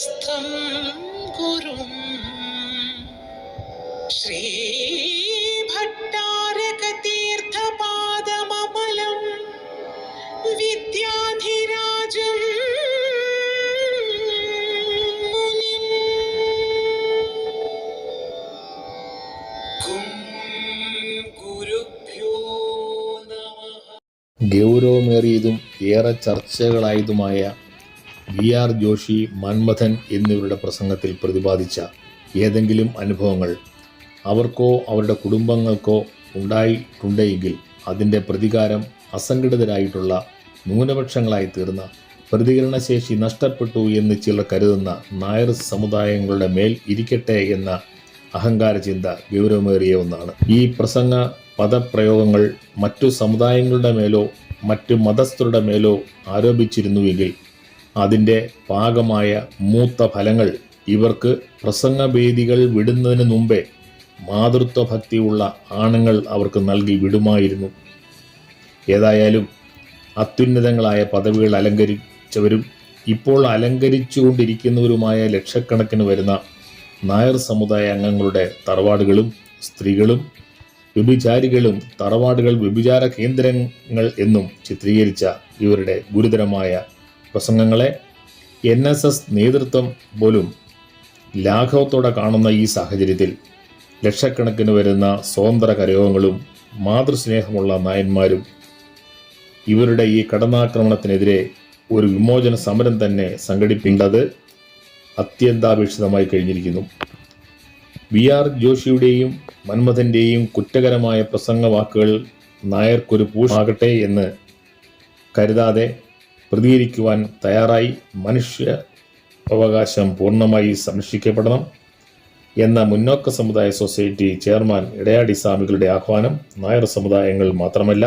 ഗുരുസ്ഥം ഗുരും ശ്രീഭട്ടാരകതീർത്ഥപാദമലം വിദ്യാധിരാജം ഗൗരവമേറിയതും ഏറെ ചർച്ചകളായതുമായ വി ആർ ജോഷി മന്മഥൻ എന്നിവരുടെ പ്രസംഗത്തിൽ പ്രതിപാദിച്ച ഏതെങ്കിലും അനുഭവങ്ങൾ അവർക്കോ അവരുടെ കുടുംബങ്ങൾക്കോ ഉണ്ടായിട്ടുണ്ടെങ്കിൽ അതിന്റെ പ്രതികാരം അസംഘടിതരായിട്ടുള്ള ന്യൂനപക്ഷങ്ങളായി തീർന്ന പ്രതികരണശേഷി നഷ്ടപ്പെട്ടു എന്ന് ചിലർ കരുതുന്ന നായർ സമുദായങ്ങളുടെ മേൽ ഇരിക്കട്ടെ എന്ന അഹങ്കാര ചിന്ത ഗൗരവമേറിയ ഒന്നാണ്. ഈ പ്രസംഗ പദപ്രയോഗങ്ങൾ മറ്റു സമുദായങ്ങളുടെ മേലോ മറ്റു മതസ്ഥരുടെ മേലോ ആരോപിച്ചിരുന്നുവെങ്കിൽ അതിന്റെ പാകമായ മൂത്ത ഫലങ്ങൾ ഇവർക്ക് പ്രസംഗവേദികൾ വിടുന്നതിന് മുമ്പേ മാതൃത്വ ഭക്തിയുള്ള ആണുങ്ങൾ അവർക്ക് നൽകി വിടുമായിരുന്നു. ഏതായാലും അത്യുന്നതങ്ങളായ പദവികൾ അലങ്കരിച്ചവരും ഇപ്പോൾ അലങ്കരിച്ചുകൊണ്ടിരിക്കുന്നവരുമായ ലക്ഷക്കണക്കിന് വരുന്ന നായർ സമുദായ അംഗങ്ങളുടെ തറവാടുകളും സ്ത്രീകളും വ്യഭിചാരികളും തറവാടുകൾ വ്യഭിചാര കേന്ദ്രങ്ങൾ എന്നും ചിത്രീകരിച്ച ഇവരുടെ ഗുരുതരമായ പ്രസംഗങ്ങളെ എൻ എസ് എസ് നേതൃത്വം പോലും ലാഘവത്തോടെ കാണുന്ന ഈ സാഹചര്യത്തിൽ ലക്ഷക്കണക്കിന് വരുന്ന സ്വതന്ത്ര കരയോഗങ്ങളും മാതൃസ്നേഹമുള്ള നായന്മാരും ഇവരുടെ ഈ കടന്നാക്രമണത്തിനെതിരെ ഒരു വിമോചന സമരം തന്നെ സംഘടിപ്പിക്കേണ്ടത് അത്യന്താപേക്ഷിതമായി കഴിഞ്ഞിരിക്കുന്നു. വി ആർ ജോഷിയുടെയും മന്മഥന്റെയും കുറ്റകരമായ പ്രസംഗവാക്കുകൾ നായർക്കൊരു പൂഷാകട്ടെ എന്ന് കരുതാതെ പ്രതികരിക്കുവാൻ തയ്യാറായി. മനുഷ്യ അവകാശം പൂർണമായി സംരക്ഷിക്കപ്പെടണം എന്ന മുന്നോക്ക സമുദായ സൊസൈറ്റി ചെയർമാൻ ഇടയാടി സ്വാമികളുടെ ആഹ്വാനം നായർ സമുദായങ്ങൾ മാത്രമല്ല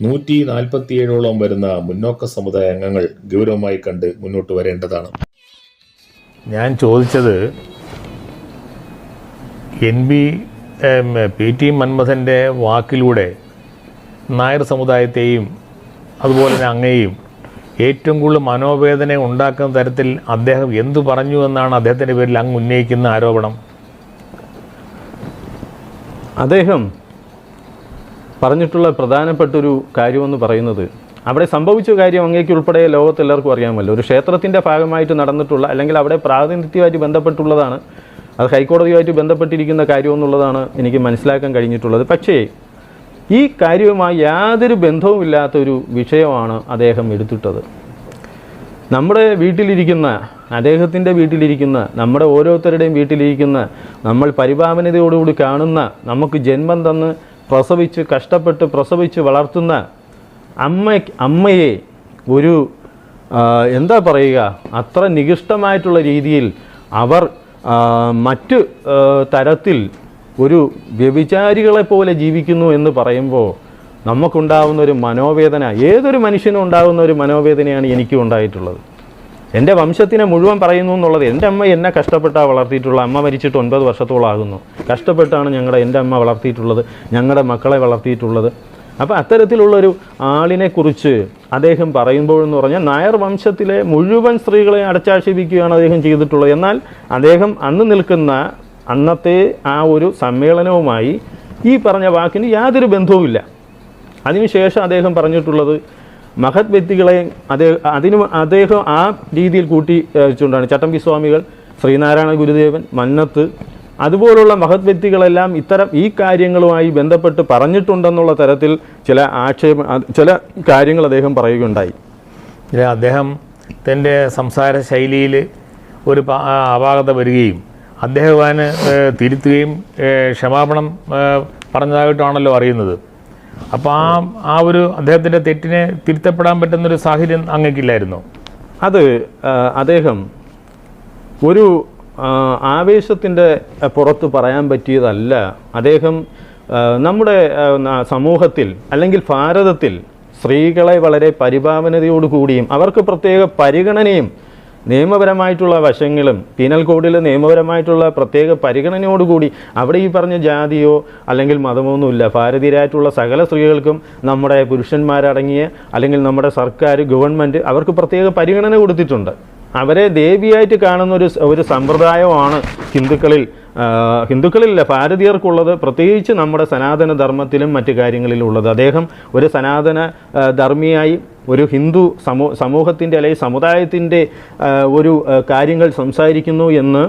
നൂറ്റി നാൽപ്പത്തിയേഴോളം വരുന്ന മുന്നോക്ക സമുദായ അംഗങ്ങൾ ഗൗരവമായി കണ്ട് മുന്നോട്ട് വരേണ്ടതാണ്. ഞാൻ ചോദിച്ചത് എൻ ബി പി ടി മന്മഥന്റെ വാക്കിലൂടെ നായർ സമുദായത്തെയും അതുപോലെ തന്നെ അങ്ങയെയും ഏറ്റവും കൂടുതൽ മനോവേദന ഉണ്ടാക്കുന്ന തരത്തിൽ അദ്ദേഹം എന്തു പറഞ്ഞു എന്നാണ് അദ്ദേഹത്തിന്റെ പേരിൽ അങ്ങ് ഉന്നയിക്കുന്ന ആരോപണം. അദ്ദേഹം പറഞ്ഞിട്ടുള്ള പ്രധാനപ്പെട്ടൊരു കാര്യമെന്ന് പറയുന്നത് അവിടെ സംഭവിച്ച കാര്യം അങ്ങേക്ക് ഉൾപ്പെടെ ലോകത്തെല്ലാവർക്കും അറിയാമല്ലോ. ഒരു ക്ഷേത്രത്തിന്റെ ഭാഗമായിട്ട് നടന്നിട്ടുള്ള അല്ലെങ്കിൽ അവിടെ പ്രാതിനിധ്യമായിട്ട് ബന്ധപ്പെട്ടുള്ളതാണ് അത് ഹൈക്കോടതിയുമായിട്ട് ബന്ധപ്പെട്ടിരിക്കുന്ന കാര്യമെന്നുള്ളതാണ് എനിക്ക് മനസ്സിലാക്കാൻ കഴിഞ്ഞിട്ടുള്ളത്. പക്ഷേ ഈ കാര്യവുമായി യാതൊരു ബന്ധവുമില്ലാത്ത ഒരു വിഷയമാണ് അദ്ദേഹം എടുത്തിട്ടത്. നമ്മുടെ വീട്ടിലിരിക്കുന്ന അദ്ദേഹത്തിന്റെ വീട്ടിലിരിക്കുന്ന നമ്മുടെ ഓരോരുത്തരുടെയും വീട്ടിലിരിക്കുന്ന നമ്മൾ പരിപാവനതയോടുകൂടി കാണുന്ന നമുക്ക് ജന്മം തന്ന് പ്രസവിച്ച് കഷ്ടപ്പെട്ട് പ്രസവിച്ച് വളർത്തുന്ന അമ്മ അമ്മയെ ഒരു എന്താ പറയുക അത്ര നികൃഷ്ടമായിട്ടുള്ള രീതിയിൽ അവർ മറ്റ് തരത്തിൽ ഒരു വ്യഭിചാരികളെ പോലെ ജീവിക്കുന്നു എന്ന് പറയുമ്പോൾ നമുക്കുണ്ടാവുന്ന ഒരു മനോവേദന ഏതൊരു മനുഷ്യനും ഉണ്ടാകുന്ന ഒരു മനോവേദനയാണ് എനിക്കും ഉണ്ടായിട്ടുള്ളത്. എന്റെ വംശത്തിനെ മുഴുവൻ പറയുന്നു എന്നുള്ളത് എന്റെ അമ്മ എന്നെ കഷ്ടപ്പെട്ടാണ് വളർത്തിയിട്ടുള്ള അമ്മ മരിച്ചിട്ട് ഒൻപത് വർഷത്തോളം ആകുന്നു. കഷ്ടപ്പെട്ടാണ് ഞങ്ങളുടെ എന്റെ അമ്മ വളർത്തിയിട്ടുള്ളത് ഞങ്ങളുടെ മക്കളെ വളർത്തിയിട്ടുള്ളത്. അപ്പോൾ അത്തരത്തിലുള്ളൊരു ആളിനെക്കുറിച്ച് അദ്ദേഹം പറയുമ്പോഴെന്ന് പറഞ്ഞാൽ നായർ വംശത്തിലെ മുഴുവൻ സ്ത്രീകളെ അടച്ചാക്ഷേപിക്കുകയാണ് അദ്ദേഹം ചെയ്തിട്ടുള്ളത്. എന്നാൽ അദ്ദേഹം അന്ന് നിൽക്കുന്ന അന്നത്തെ ആ ഒരു സമ്മേളനവുമായി ഈ പറഞ്ഞ വാക്കിന് യാതൊരു ബന്ധവുമില്ല. അതിനുശേഷം അദ്ദേഹം പറഞ്ഞിട്ടുള്ളത് മഹത് വ്യക്തികളെ അദ്ദേഹം അതിന് അദ്ദേഹം ആ രീതിയിൽ കൂട്ടി വെച്ചുകൊണ്ടാണ്. ചട്ടമ്പി സ്വാമികൾ ശ്രീനാരായണ ഗുരുദേവൻ മന്നത്ത് അതുപോലുള്ള മഹത് വ്യക്തികളെല്ലാം ഇത്തരം ഈ കാര്യങ്ങളുമായി ബന്ധപ്പെട്ട് പറഞ്ഞിട്ടുണ്ടെന്നുള്ള തരത്തിൽ ചില ആക്ഷേപ ചില കാര്യങ്ങൾ അദ്ദേഹം പറയുകയുണ്ടായി. അദ്ദേഹം തന്റെ സംസാര ശൈലിയിൽ ഒരു അപാകത വരികയും അദ്ദേഹം അതിന് തിരുത്തുകയും ക്ഷമാപണം പറഞ്ഞതായിട്ടാണല്ലോ അറിയുന്നത്. അപ്പോൾ ആ ആ ഒരു അദ്ദേഹത്തിന്റെ തെറ്റിനെ തിരുത്തപ്പെടാൻ പറ്റുന്നൊരു സാഹചര്യം അങ്ങക്കില്ലായിരുന്നു? അത് അദ്ദേഹം ഒരു ആവേശത്തിന്റെ പുറത്ത് പറയാൻ പറ്റിയതല്ല. അദ്ദേഹം നമ്മുടെ സമൂഹത്തിൽ അല്ലെങ്കിൽ ഭാരതത്തിൽ സ്ത്രീകളെ വളരെ പരിപാവനതയോടുകൂടിയും അവർക്ക് പ്രത്യേക പരിഗണനയും നിയമപരമായിട്ടുള്ള വശങ്ങളും പീനൽ കോഡിൽ നിയമപരമായിട്ടുള്ള പ്രത്യേക പരിഗണനയോടുകൂടി അവിടെ ഈ പറഞ്ഞ ജാതിയോ അല്ലെങ്കിൽ മതമോ ഒന്നുമില്ല ഭാരതീയരായിട്ടുള്ള സകല സ്ത്രീകൾക്കും നമ്മുടെ പുരുഷന്മാരടങ്ങിയ അല്ലെങ്കിൽ നമ്മുടെ സർക്കാർ ഗവൺമെന്റ് അവർക്ക് പ്രത്യേക പരിഗണന കൊടുത്തിട്ടുണ്ട്. അവരെ ദേവിയായിട്ട് കാണുന്ന ഒരു ഒരു സമ്പ്രദായമാണ് ഹിന്ദുക്കളിൽ ഹിന്ദുക്കളില്ല ഭാരതീയർക്കുള്ളത് പ്രത്യേകിച്ച് നമ്മുടെ സനാതന ധർമ്മത്തിലും മറ്റു കാര്യങ്ങളിലും ഉള്ളത് അദ്ദേഹം ഒരു സനാതന ധർമ്മിയായി ഒരു ഹിന്ദു സമൂ സമൂഹത്തിന്റെ അല്ലെങ്കിൽ സമുദായത്തിന്റെ ഒരു കാര്യങ്ങൾ സംസാരിക്കുന്നു എന്ന്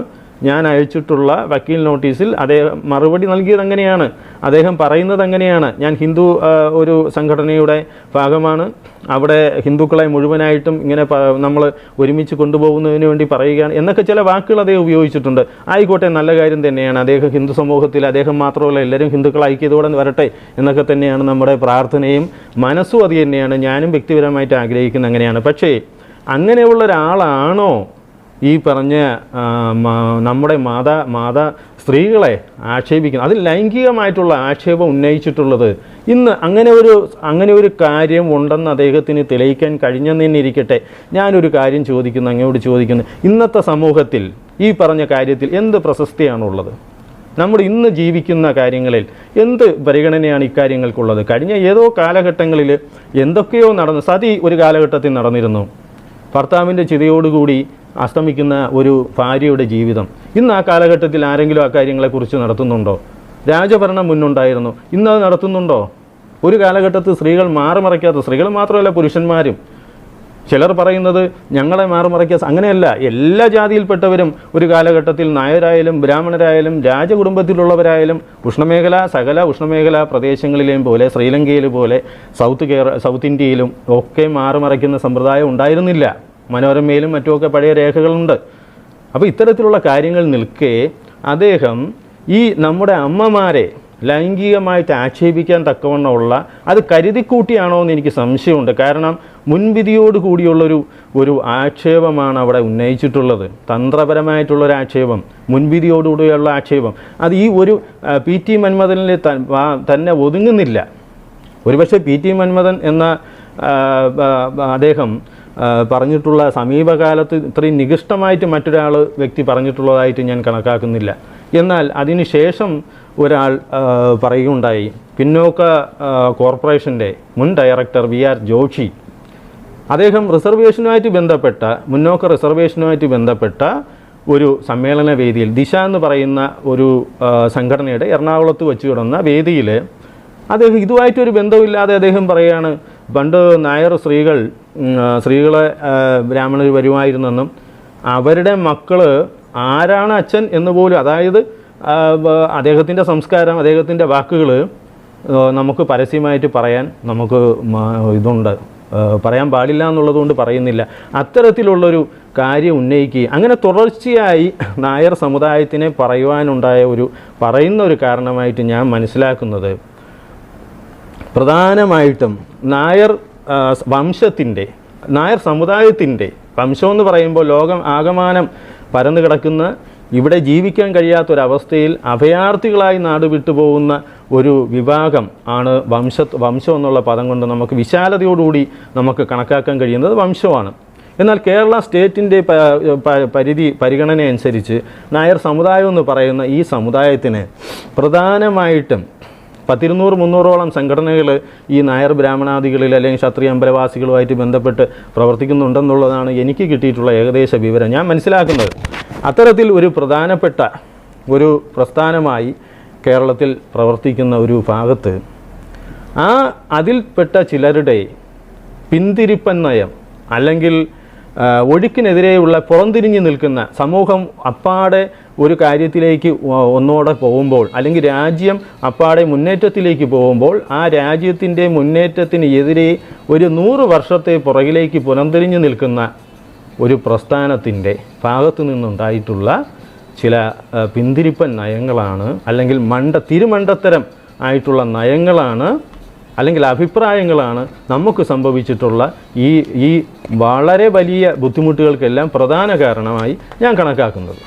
ഞാൻ അയച്ചിട്ടുള്ള വക്കീൽ നോട്ടീസിൽ അദ്ദേഹം മറുപടി നൽകിയത് അങ്ങനെയാണ്. അദ്ദേഹം പറയുന്നത് അങ്ങനെയാണ്. ഞാൻ ഹിന്ദു ഒരു സംഘടനയുടെ ഭാഗമാണ്. അവിടെ ഹിന്ദുക്കളെ മുഴുവനായിട്ടും ഇങ്ങനെ നമ്മൾ ഒരുമിച്ച് കൊണ്ടുപോകുന്നതിന് വേണ്ടി പറയുകയാണ് എന്നൊക്കെ ചില വാക്കുകൾ അദ്ദേഹം ഉപയോഗിച്ചിട്ടുണ്ട്. ആയിക്കോട്ടെ നല്ല കാര്യം തന്നെയാണ്. അദ്ദേഹം ഹിന്ദു സമൂഹത്തിൽ അദ്ദേഹം മാത്രമല്ല എല്ലാവരും ഹിന്ദുക്കൾ ഐക്യതോടെ വരട്ടെ എന്നൊക്കെ തന്നെയാണ് നമ്മുടെ പ്രാർത്ഥനയും മനസ്സും അത് തന്നെയാണ്. ഞാനും വ്യക്തിപരമായിട്ട് ആഗ്രഹിക്കുന്നത് അങ്ങനെയാണ്. പക്ഷേ അങ്ങനെയുള്ള ഒരാളാണോ ഈ പറഞ്ഞ നമ്മുടെ മാതാ മാതാ സ്ത്രീകളെ ആക്ഷേപിക്കുന്നത് അതിൽ ലൈംഗികമായിട്ടുള്ള ആക്ഷേപം ഉന്നയിച്ചിട്ടുള്ളത്. ഇന്ന് അങ്ങനെ ഒരു അങ്ങനെ ഒരു കാര്യം ഉണ്ടെന്ന് അദ്ദേഹത്തിന് തെളിയിക്കാൻ കഴിഞ്ഞെന്നിരിക്കട്ടെ ഞാനൊരു കാര്യം ചോദിക്കുന്നു അങ്ങോട്ട് ചോദിക്കുന്നു. ഇന്നത്തെ സമൂഹത്തിൽ ഈ പറഞ്ഞ കാര്യത്തിൽ എന്ത് പ്രശസ്തിയാണുള്ളത്? നമ്മൾ ഇന്ന് ജീവിക്കുന്ന കാര്യങ്ങളിൽ എന്ത് പരിഗണനയാണ് ഇക്കാര്യങ്ങൾക്കുള്ളത്? കഴിഞ്ഞ ഏതോ കാലഘട്ടങ്ങളിൽ എന്തൊക്കെയോ നടന്നു സതി ഒരു കാലഘട്ടത്തിൽ നടന്നിരുന്നു. ഭർത്താവിന്റെ ചിതയോടുകൂടി അസ്തമിക്കുന്ന ഒരു ഭാര്യയുടെ ജീവിതം. ഇന്ന് ആ കാലഘട്ടത്തിൽ ആരെങ്കിലും ആ കാര്യങ്ങളെക്കുറിച്ച് നടത്തുന്നുണ്ടോ? രാജഭരണം മുന്നുണ്ടായിരുന്നു. ഇന്ന് അത് നടത്തുന്നുണ്ടോ? ഒരു കാലഘട്ടത്തിൽ സ്ത്രീകൾ മാറുമറയ്ക്കാത്ത സ്ത്രീകൾ മാത്രമല്ല പുരുഷന്മാരും ചിലർ പറയുന്നത് ഞങ്ങളെ മാറുമറയ്ക്കുക അങ്ങനെയല്ല. എല്ലാ ജാതിയിൽപ്പെട്ടവരും ഒരു കാലഘട്ടത്തിൽ നായരായാലും ബ്രാഹ്മണരായാലും രാജകുടുംബത്തിലുള്ളവരായാലും ഉഷ്ണമേഖല സകല ഉഷ്ണമേഖല പ്രദേശങ്ങളിലെയും പോലെ ശ്രീലങ്കയിൽ പോലെ സൗത്ത് കേര സൗത്ത് ഇന്ത്യയിലും ഒക്കെ മാറുമറയ്ക്കുന്ന സമ്പ്രദായം ഉണ്ടായിരുന്നില്ല. മനോരമയിലും മറ്റുമൊക്കെ പഴയ രേഖകളുണ്ട്. അപ്പോൾ ഇത്തരത്തിലുള്ള കാര്യങ്ങൾ നിൽക്കെ അദ്ദേഹം ഈ നമ്മുടെ അമ്മമാരെ ലൈംഗികമായിട്ട് ആക്ഷേപിക്കാൻ തക്കവണ്ണമുള്ള അത് കരുതിക്കൂട്ടിയാണോ എന്ന് എനിക്ക് സംശയമുണ്ട്. കാരണം മുൻവിധിയോട് കൂടിയുള്ളൊരു ഒരു ആക്ഷേപമാണ് അവിടെ ഉന്നയിച്ചിട്ടുള്ളത്. തന്ത്രപരമായിട്ടുള്ളൊരു ആക്ഷേപം മുൻവിധിയോടുകൂടിയുള്ള ആക്ഷേപം. അത് ഈ ഒരു പി. ടി. മന്മഥനിൽ തന്നെ ഒതുങ്ങുന്നില്ല. ഒരുപക്ഷെ പി. ടി. മന്മഥൻ എന്ന അദ്ദേഹം പറഞ്ഞിട്ടുള്ള സമീപകാലത്ത് ഇത്രയും നികൃഷ്ടമായിട്ട് മറ്റൊരാൾ വ്യക്തി പറഞ്ഞിട്ടുള്ളതായിട്ട് ഞാൻ കണക്കാക്കുന്നില്ല. എന്നാൽ അതിനുശേഷം ഒരാൾ പറയുകയുണ്ടായി. പിന്നോക്ക കോർപ്പറേഷന്റെ മുൻ ഡയറക്ടർ വി ആർ ജോഷി അദ്ദേഹം റിസർവേഷനുമായിട്ട് ബന്ധപ്പെട്ട മുന്നോക്ക റിസർവേഷനുമായിട്ട് ബന്ധപ്പെട്ട ഒരു സമ്മേളന വേദിയിൽ ദിശ എന്ന് പറയുന്ന ഒരു സംഘടനയുടെ എറണാകുളത്ത് വെച്ച് കിടന്ന വേദിയിൽ അദ്ദേഹം ഇതുമായിട്ടൊരു ബന്ധമില്ലാതെ അദ്ദേഹം പറയുകയാണ് പണ്ട് നായർ സ്ത്രീകൾ സ്ത്രീകളെ ബ്രാഹ്മണർ വരുമായിരുന്നെന്നും അവരുടെ മക്കൾ ആരാണ് അച്ഛൻ എന്ന് പോലും അതായത് അദ്ദേഹത്തിന്റെ സംസ്കാരം അദ്ദേഹത്തിന്റെ വാക്കുകൾ നമുക്ക് പരസ്യമായിട്ട് പറയാൻ നമുക്ക് ഇതുണ്ട്. പറയാൻ പാടില്ല എന്നുള്ളതുകൊണ്ട് പറയുന്നില്ല. അത്തരത്തിലുള്ളൊരു കാര്യം ഉന്നയിക്കുകയും അങ്ങനെ തുടർച്ചയായി നായർ സമുദായത്തിനെ പറയുവാനുണ്ടായ ഒരു പറയുന്ന ഒരു കാരണമായിട്ട് ഞാൻ മനസ്സിലാക്കുന്നത്. പ്രധാനമായിട്ടും നായർ വംശത്തിന്റെ നായർ സമുദായത്തിന്റെ വംശം എന്ന് പറയുമ്പോൾ ലോകം ആകമാനം പരന്നു കിടക്കുന്ന ഇവിടെ ജീവിക്കാൻ കഴിയാത്തൊരവസ്ഥയിൽ അഭയാർത്ഥികളായി നാട് വിട്ടുപോകുന്ന ഒരു വിഭാഗം ആണ് വംശ വംശം എന്നുള്ള പദം കൊണ്ട് നമുക്ക് വിശാലതയോടുകൂടി നമുക്ക് കണക്കാക്കാൻ കഴിയുന്നത് വംശമാണ്. എന്നാൽ കേരള സ്റ്റേറ്റിന്റെ പരിധി പരിഗണനയനുസരിച്ച് നായർ സമുദായം എന്ന് പറയുന്ന ഈ സമുദായത്തിന് പ്രധാനമായിട്ടും പത്തിരുന്നൂറ് മുന്നൂറോളം സംഘടനകൾ ഈ നായർ ബ്രാഹ്മണാദികളിൽ അല്ലെങ്കിൽ ക്ഷത്രിയ അമ്പലവാസികളുമായിട്ട് ബന്ധപ്പെട്ട് പ്രവർത്തിക്കുന്നുണ്ടെന്നുള്ളതാണ് എനിക്ക് കിട്ടിയിട്ടുള്ള ഏകദേശ വിവരം. ഞാൻ മനസ്സിലാക്കുന്നത് അത്തരത്തിൽ ഒരു പ്രധാനപ്പെട്ട ഒരു പ്രസ്ഥാനമായി കേരളത്തിൽ പ്രവർത്തിക്കുന്ന ഒരു ഭാഗത്ത് ആ അതിൽപ്പെട്ട ചിലരുടെ പിന്തിരിപ്പൻ നയം അല്ലെങ്കിൽ ഒഴുക്കിനെതിരെയുള്ള പുറംതിരിഞ്ഞ് നിൽക്കുന്ന സമൂഹം അപ്പാടെ ഒരു കാര്യത്തിലേക്ക് ഒന്നോടെ പോകുമ്പോൾ അല്ലെങ്കിൽ രാജ്യം അപ്പാടെ മുന്നേറ്റത്തിലേക്ക് പോകുമ്പോൾ ആ രാജ്യത്തിന്റെ മുന്നേറ്റത്തിന് എതിരെ ഒരു നൂറ് വർഷത്തെ പുറകിലേക്ക് പുനന്തിരിഞ്ഞു നിൽക്കുന്ന ഒരു പ്രസ്ഥാനത്തിന്റെ ഭാഗത്തു നിന്നുണ്ടായിട്ടുള്ള ചില പിന്തിരിപ്പൻ നയങ്ങളാണ് അല്ലെങ്കിൽ മണ്ട തിരുമണ്ടത്തരം ആയിട്ടുള്ള നയങ്ങളാണ് അല്ലെങ്കിൽ അഭിപ്രായങ്ങളാണ് നമുക്ക് സംഭവിച്ചിട്ടുള്ള ഈ ഈ വളരെ വലിയ ബുദ്ധിമുട്ടുകൾക്കെല്ലാം പ്രധാന കാരണമായി ഞാൻ കണക്കാക്കുന്നത്.